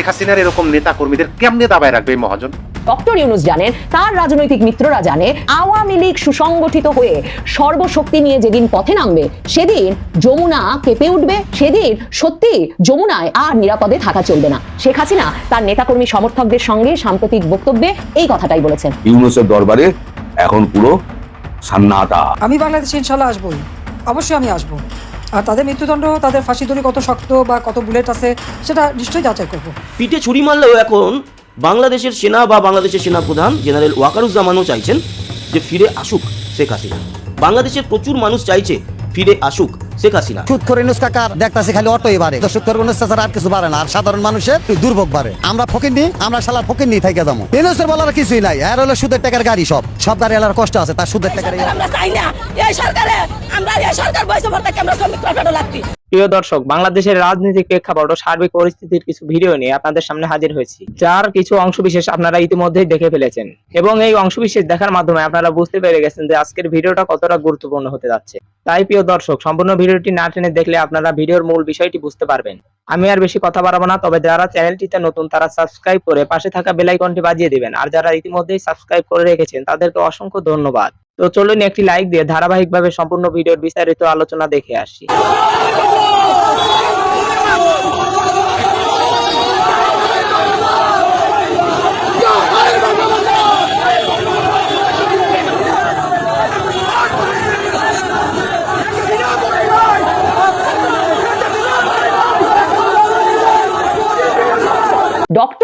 শেখ হাসিনার এরকম নেতা কর্মীদের কেমনে দাবায় রাখবে মহাজন? ডক্টর ইউনুস জানেন তার রাজনৈতিক মিত্ররা জানে আওয়ামী লীগ সুসংগঠিত হয়ে সর্বশক্তি নিয়ে যেদিন পথে নামবে সেদিন যমুনা কেঁপে উঠবে সেদিন সত্যি যমুনায় আর নিরাপদে থাকা চলবে না। শেখ হাসিনা তার নেতাকর্মী সমর্থকদের সঙ্গে সাম্প্রতিক বক্তব্যে এই কথাটাই বলেছেন। ইউনুসের দরবারে এখন পুরো সান্নাটা। আমি বাংলাদেশে ইনশাল্লাহ আসবই। অবশ্যই আমি আসব। আর তাদের মৃত্যুদণ্ড, তাদের ফাঁসি দড়ি কত শক্ত বা কত বুলেট আছে, সেটা নিশ্চয়ই যাচাই করব। পিঠে ছুরি মারলেও এখন বাংলাদেশের সেনা বা বাংলাদেশের সেনা প্রধান জেনারেল ওয়াকারুজ্জামানও চাইছেন যে ফিরে আসুক শেখ হাসিনা। বাংলাদেশের প্রচুর মানুষ চাইছে ফিরে আসুক। শেখ হাসিনা। সুদ করে কাকার দেখতাছি খালি অটোই বাড়ে তো সুদ করে ইনুস ছাড়া আর কিছু বাড়ে না আর সাধারণ মানুষের দুর্ভোগ বাড়ে। আমরা ফকির নি আমরা শালা ফকির নি থেকে যাব ইনুসের বলার কিছুই নাই আর হলো সুদের টাকার গাড়ি সব। সব গাড়ি এলার কষ্ট আছে তার সুদের টাকার আমরা চাই না এই সরকারে আমরা এই সরকার বয়সে ভর্তা আমরা শ্রমিক লাগতি। প্রিয় দর্শক বাংলাদেশের রাজনৈতিক প্রেক্ষাপট ও সার্বিক পরিস্থিতির কিছু ভিডিও নিয়ে আপনাদের সামনে হাজির হয়েছি। যার কিছু অংশবিশেষ আপনারা ইতিমধ্যেই দেখে ফেলেছেন। এবং এই অংশবিশেষ দেখার মাধ্যমে আপনারা বুঝতে পেরে গেছেন যে আজকের ভিডিওটা কতটা গুরুত্বপূর্ণ হতে যাচ্ছে। তাই প্রিয় দর্শক সম্পূর্ণ ভিডিওটি না টেনে দেখলে আপনারা ভিডিওর মূল বিষয়টি বুঝতে পারবেন। আমি আর বেশি কথা বাড়াবো না, তবে যারা চ্যানেলটিতে নতুন তারা সাবস্ক্রাইব করে পাশে থাকা বেল আইকনটি বাজিয়ে দিবেন। আর যারা ইতিমধ্যেই সাবস্ক্রাইব করে রেখেছেন, তাদেরকে অসংখ্য ধন্যবাদ। তো চলুন একটি লাইক দিয়ে ধারাবাহিকভাবে সম্পূর্ণ ভিডিওর বিস্তারিত আলোচনা দেখে আসি।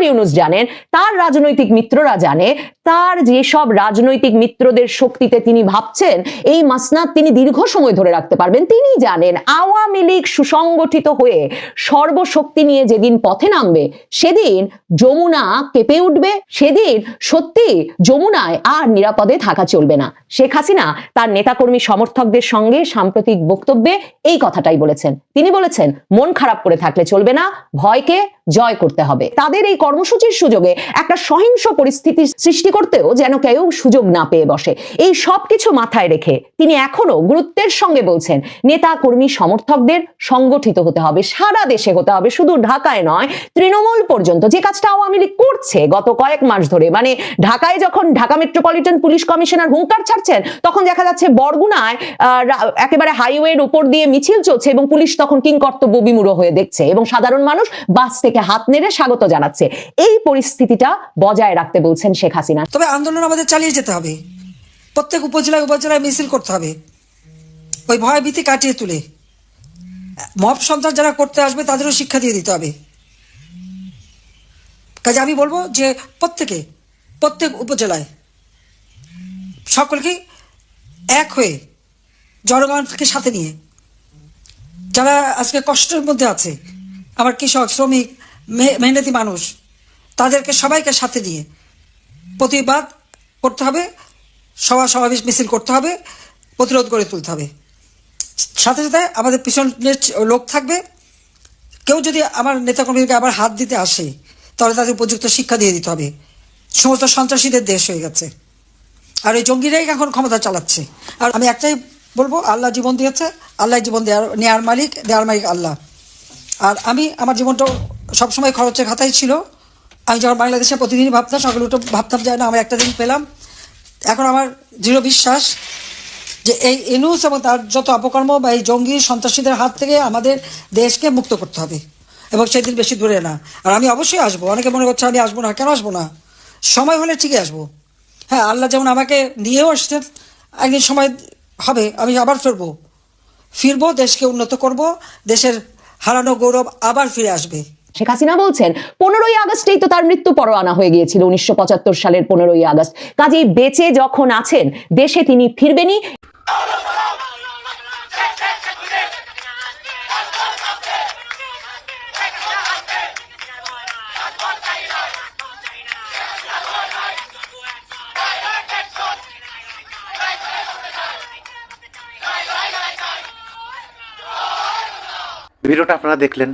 ডক্টর ইউনুস জানেন, তার রাজনৈতিক মিত্ররা জানে, তার যেসব রাজনৈতিক মিত্রদের শক্তিতে তিনি ভাবছেন, এই মাসনাদ তিনি দীর্ঘ সময় ধরে রাখতে পারবেন। তিনি জানেন, আওয়ামী লীগ সুসংগঠিত হয়ে সর্বশক্তি নিয়ে যেদিন পথে নামবে, সেদিন যমুনা কেঁপে উঠবে, সেদিন সত্যি যমুনায় আর নিরাপদে থাকা চলবে না। শেখ হাসিনা তার নেতাকর্মী সমর্থকদের সঙ্গে সাম্প্রতিক বক্তব্যে এই কথাটাই বলেছেন। তিনি বলেছেন, মন খারাপ করে থাকলে চলবে না, ভয়কে জয় করতে হবে। তাদের এই কর্মসূচির সুযোগে একটা সহিংস পরিস্থিতি সৃষ্টি করতেও যেন কেউ সুযোগ না পেয়ে বসে। এই সব কিছু মাথায় রেখে তিনি এখনও গুরুত্বের সঙ্গে বলছেন, নেতা, কর্মী, সমর্থকদের সংগঠিত হতে হবে, সারা দেশে হতে হবে, শুধু ঢাকায় নয়, তৃণমূল পর্যন্ত। যে কাজটা আওয়ামী লীগ করছে গত কয়েক মাস ধরে মানে ঢাকায় যখন ঢাকা মেট্রোপলিটন পুলিশ কমিশনার হুঙ্কার ছাড়ছেন, তখন দেখা যাচ্ছে বরগুনায় একেবারে হাইওয়ের উপর দিয়ে মিছিল চলছে এবং পুলিশ তখন কিংকর্তব্য বিমূঢ় হয়ে দেখছে এবং সাধারণ মানুষ বাস থেকে হাত নেড়ে স্বাগত জানাচ্ছে। এই পরিস্থিতিটা বজায় রাখতে বলছেন শেখ হাসিনা। তবে আন্দোলন আমাদের চালিয়ে যেতে হবে। প্রত্যেক উপজেলায় উপজেলায় মিছিল করতে হবে। ওই ভয় ভীতি কাটিয়ে তুলে। মব সন্ত্রাস যারা করতে আসবে, তাদেরও শিক্ষা দিয়ে দিতে হবে। কাজে আমি বলব যে প্রত্যেকে, প্রত্যেক উপজেলায় সকলকেই এক হয়ে জনগণকে সাথে নিয়ে, যারা আজকে কষ্টের মধ্যে আছে, আমার কৃষক, শ্রমিক মেহনতি মানুষ তাদেরকে সবাইকে সাথে নিয়ে প্রতিবাদ করতে হবে সভা সমাবেশ মিছিল করতে হবে, প্রতিরোধ গড়ে তুলতে হবে। সাথে সাথে আমাদের পিছনের লোক থাকবে। কেউ যদি আমার নেতাকর্মীকে আবার হাত দিতে আসে, তাহলে তাদের উপযুক্ত শিক্ষা দিয়ে দিতে হবে। সমস্ত সন্ত্রাসীদের দেশ হয়ে গেছে। আর ওই জঙ্গিরাই এখন ক্ষমতা চালাচ্ছে। আর আমি একটাই বলব, আল্লাহ জীবন দিয়েছে, আল্লাহ জীবন দেওয়ার নেয়ার মালিক দেওয়ার মালিক আল্লাহ। আর আমি, আমার জীবনটা সবসময় খরচের খাতাই ছিল। আমি যখন বাংলাদেশে প্রতিদিনই ভাবতাম, সকালে উঠে ভাবতাম যে না আমি একটা দিন পেলাম। এখন আমার দৃঢ় বিশ্বাস যে এই এনুস এবং তার যত অপকর্ম বা এই জঙ্গি সন্ত্রাসীদের হাত থেকে আমাদের দেশকে মুক্ত করতে হবে এবং সেদিন বেশি দূরে না। আর আমি অবশ্যই আসব। অনেকে মনে করছে আমি আসব না। কেন আসব না? সময় হলে ঠিকই আসব। হ্যাঁ আল্লাহ যেমন আমাকে নিয়েও আসছেন, একদিন সময় হবে, আমি আবার ফিরবো। ফিরবো, দেশকে উন্নত করব, দেশের হারানো গৌরব আবার ফিরে আসবে। শেখ হাসিনা বলছেন, পনেরোই আগস্টেই তো তার মৃত্যু পরোয়ানা হয়ে গিয়েছিল, উনিশশো পঁচাত্তর সালের পনেরোই আগস্ট। কাজেই বেঁচে যখন আছেন, দেশে তিনি ফিরবেনই। ভিডিওটা আপনারা দেখলেন।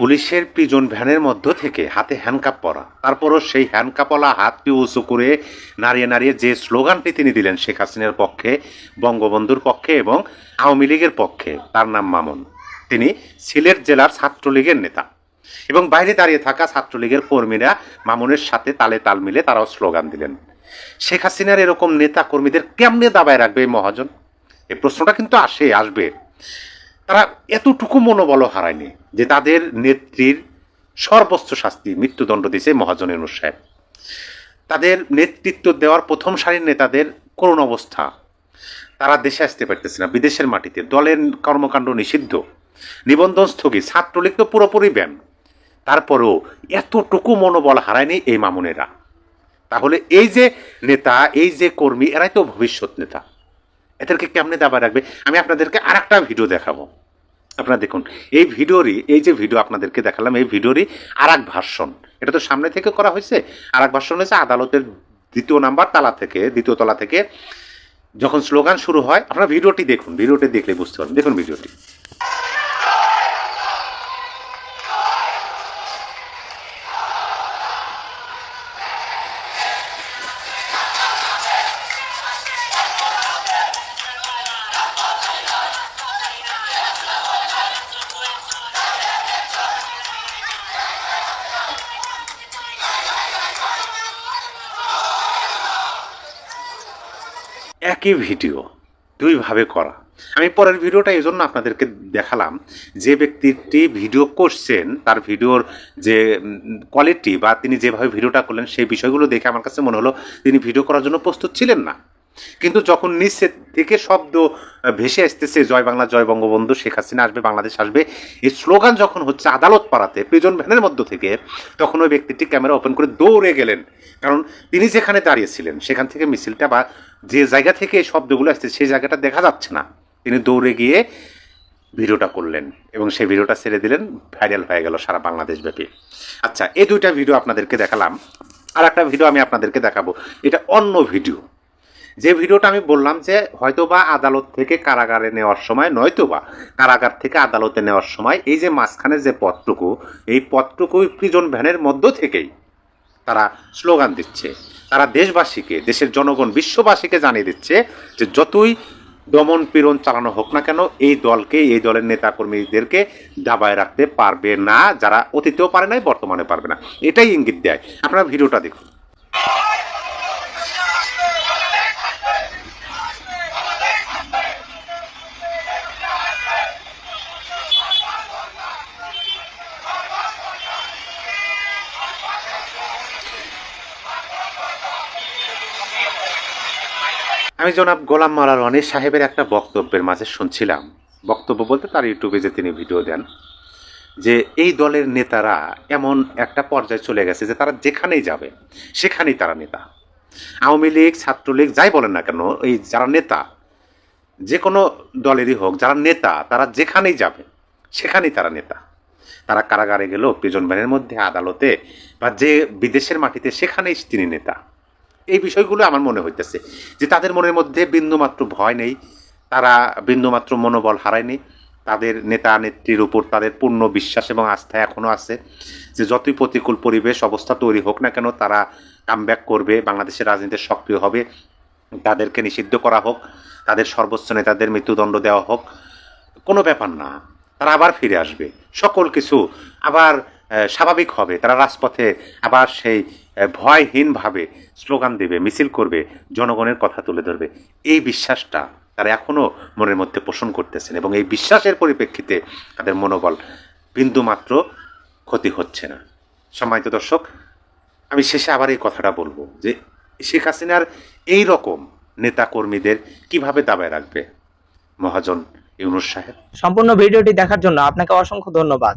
পুলিশের প্রিজন ভ্যানের মধ্য থেকে হাতে হ্যান্ডকাপ পরা। তারপরও সেই হ্যান্ডকাপওয়ালা হাতটি উঁচু করে নাড়িয়ে নাড়িয়ে যে স্লোগানটি তিনি দিলেন, শেখ হাসিনার পক্ষে, বঙ্গবন্ধুর পক্ষে এবং আওয়ামী লীগের পক্ষে, তার নাম মামুন। তিনি সিলেট জেলার ছাত্রলীগের নেতা। এবং বাইরে দাঁড়িয়ে থাকা ছাত্রলীগের কর্মীরা মামুনের সাথে তালে তাল মিলে তারাও স্লোগান দিলেন। শেখ হাসিনার এরকম নেতা কর্মীদের কেমনে দাবায় রাখবে এই মহাজন? এই প্রশ্নটা কিন্তু আসে, আসবে। তারা এতটুকু মনোবল হারায়নি। যে তাদের নেত্রীর সর্বোচ্চ শাস্তি মৃত্যুদণ্ড দিয়েছে মহাজন ইউনুস সাহেব। তাদের নেতৃত্ব দেওয়ার প্রথম সারির নেতাদের করুণ অবস্থা। তারা দেশে আসতে পারতেছে না, বিদেশের মাটিতে। দলের কর্মকাণ্ড নিষিদ্ধ। নিবন্ধন স্থগিত। ছাত্রলীগ তো পুরোপুরি ব্যান। তারপরেও এতটুকু মনোবল হারায়নি এই মামুনেরা। তাহলে এই যে নেতা, এই যে কর্মী, এরাই তো ভবিষ্যৎ নেতা। এদেরকে কেমনে দাবা রাখবে? আমি আপনাদেরকে আর একটা ভিডিও দেখাবো। আপনারা দেখুন, এই ভিডিওরই, এই যে ভিডিও আপনাদেরকে দেখালাম, এই ভিডিওরই আর এক ভার্সন এটা তো সামনে থেকে করা হয়েছে। আর এক ভার্সন হয়েছে আদালতের দ্বিতীয় নাম্বার তালা থেকে, দ্বিতীয় তলা থেকে। যখন স্লোগান শুরু হয়, আপনারা ভিডিওটি দেখুন, ভিডিওটি দেখলে বুঝতে পারবেন। দেখুন ভিডিওটি। একই ভিডিও, দুইভাবে করা। আমি পরের ভিডিওটা এই জন্য আপনাদেরকে দেখালাম, যে ব্যক্তিটি ভিডিও করছেন, তার ভিডিওর যে কোয়ালিটি বা তিনি যেভাবে ভিডিওটা করলেন, সেই বিষয়গুলো দেখে আমার কাছে মনে হলো তিনি ভিডিও করার জন্য প্রস্তুত ছিলেন না। কিন্তু যখন নিচে থেকে শব্দ ভেসে আসতেছে, জয় বাংলা, জয় বঙ্গবন্ধু, শেখ হাসিনা আসবে, বাংলাদেশ আসবে, এই স্লোগান যখন হচ্ছে আদালত পাড়াতে, প্রিজন ভ্যানের মধ্য থেকে, তখন ওই ব্যক্তিটি ক্যামেরা ওপেন করে দৌড়ে গেলেন। কারণ তিনি যেখানে দাঁড়িয়েছিলেন, সেখান থেকে মিছিলটা বা যে জায়গা থেকে এই শব্দগুলো আসছে, সেই জায়গাটা দেখা যাচ্ছে না। তিনি দৌড়ে গিয়ে ভিডিওটা করলেন এবং সেই ভিডিওটা ছেড়ে দিলেন ভাইরাল হয়ে গেল সারা বাংলাদেশ ব্যাপী আচ্ছা এই দুইটা ভিডিও আপনাদেরকে দেখালাম। আর একটা ভিডিও আমি আপনাদেরকে দেখাবো। এটা অন্য ভিডিও যে ভিডিওটা আমি বললাম যে হয়তোবা আদালত থেকে কারাগারে নেওয়ার সময়, নয়তোবা কারাগার থেকে আদালতে নেওয়ার সময় এই যে মাঝখানে যে পথটুকু, এই পথটুকু প্রিজন ভ্যানের মধ্য থেকেই তারা স্লোগান দিচ্ছে। তারা দেশবাসীকে, দেশের জনগণ, বিশ্ববাসীকে জানিয়ে দিচ্ছে যে যতই দমন পীড়ন চালানো হোক না কেন, এই দলকে, এই দলের নেতাকর্মীদেরকে দাবায় রাখতে পারবে না, যারা অতীতেও পারে নাই বর্তমানে পারবে না। এটাই ইঙ্গিত দেয়। আপনারা ভিডিওটা দেখুন। আমি জনাব গোলাম মাওলা রনি সাহেবের একটা বক্তব্যের মাঝে শুনছিলাম। বক্তব্য বলতে তার ইউটিউবে যে তিনি ভিডিও দেন, যে এই দলের নেতারা এমন একটা পর্যায়ে চলে গেছে যে তারা যেখানেই যাবে, সেখানেই তারা নেতা। আওয়ামী লীগ, ছাত্রলীগ, যাই বলেন না কেন, এই যারা নেতা, যে কোনো দলেরই হোক, যারা নেতা, তারা যেখানেই যাবে, সেখানেই তারা নেতা। তারা কারাগারে গেল প্রিজন ভ্যানের মধ্যে, আদালতে, বা যে বিদেশের মাটিতে, সেখানেই তিনি নেতা। এই বিষয়গুলো আমার মনে হইতেছে, যে তাদের মনের মধ্যে বিন্দুমাত্র ভয় নেই, তারা বিন্দুমাত্র মনোবল হারায়নি, তাদের নেতা নেত্রীর উপর তাদের পূর্ণ বিশ্বাস এবং আস্থা এখনও আছে, যে যতই প্রতিকূল পরিবেশ অবস্থা তৈরি হোক না কেন, তারা কামব্যাক করবে, বাংলাদেশের রাজনীতিতে সক্রিয় হবে, তাদেরকে নিষিদ্ধ করা হোক, তাদের সর্বোচ্চ নেতাদের মৃত্যুদণ্ড দেওয়া হোক, কোনো ব্যাপার না, তারা আবার ফিরে আসবে, সকল কিছু আবার স্বাভাবিক হবে। তারা রাজপথে আবার সেই ভয়হীনভাবে স্লোগান দেবে, মিছিল করবে, জনগণের কথা তুলে ধরবে। এই বিশ্বাসটা তারা এখনও মনের মধ্যে পোষণ করতেছেন এবং এই বিশ্বাসের পরিপ্রেক্ষিতে তাদের মনোবল বিন্দুমাত্র ক্ষতি হচ্ছে না। সম্মানিত দর্শক, আমি শেষে আবার এই কথাটা বলব যে শেখ হাসিনার এই রকম নেতাকর্মীদের কীভাবে দাবায় রাখবে? মহাজন ইউনুস সাহেব। সম্পূর্ণ ভিডিওটি দেখার জন্য আপনাকে অসংখ্য ধন্যবাদ।